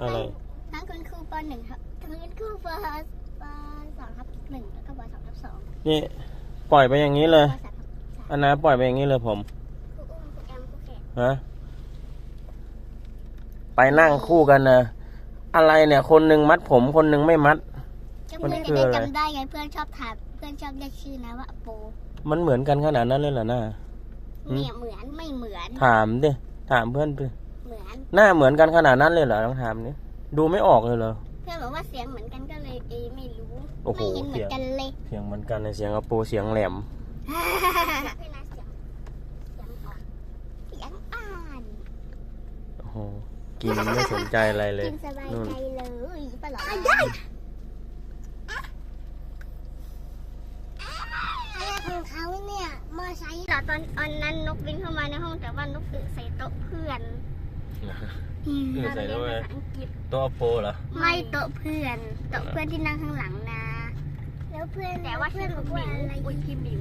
อะไร ทั้งคุณครูปหนึ่งครับทั้งคุณครูปปสองทับหนึ่งแล้วก็ปสองทับสองนี่ปล่อยไปอย่างนี้เลย ปสามทับสามอันนะปล่อยไปอย่างนี้เลยผม ครูอุ้มครูแอมครูแขกฮะ ไปนั่งคู่กันนะ อะไรเนี่ย คนหนึ่งมัดผมคนหนึ่งไม่มัดก็มันเพื่อนคืจะอได้อะไรจำได้ไงเพื่อนชอบถามเพื่อนชอบเรียกชื่อนะว่าโปมันเหมือนกันขนาดนั้นเลยเหรอหน้าอืมเนี่ยเหมือนไม่เหมือนถามดิ ถามเพื่อนไป เหมือน หน้าเหมือนกันขนาดนั้นเลยเหรอต้องถามนี่ดูไม่ออกเลยเหรอ เพื่อนบอกว่าเสียงเหมือนกันก็เลยเอไม่รู้โอ้โห ไม่เห็นเหมือนกันเลย เสียงเหมือนกันในเสียงกระปูเสียงแหลม เวลาเสียงเสียงออกเสียงอ่านโอ้โห กินไม่สนใจอะไรเลยกินสบายนู่นใจเลยปะหรอของเขาเนี่ยมอไซค์เหรอตอนตอนนั้นนกบินเข้ามาในห้องแต่ว่านกอึใส่โต๊ะเพื่อน อึใส่โต๊ะเลยตอนเรียนภาษาอังกฤษ ตัวโปเหรอ ไม่โต๊ะเพื่อนโต๊ะเพื่อนที่นั่งข้างหลังนะ แล้วเพื่อนแต่ว่าเพื่อนบอกว่าอะไร อุ้ยพี่บิว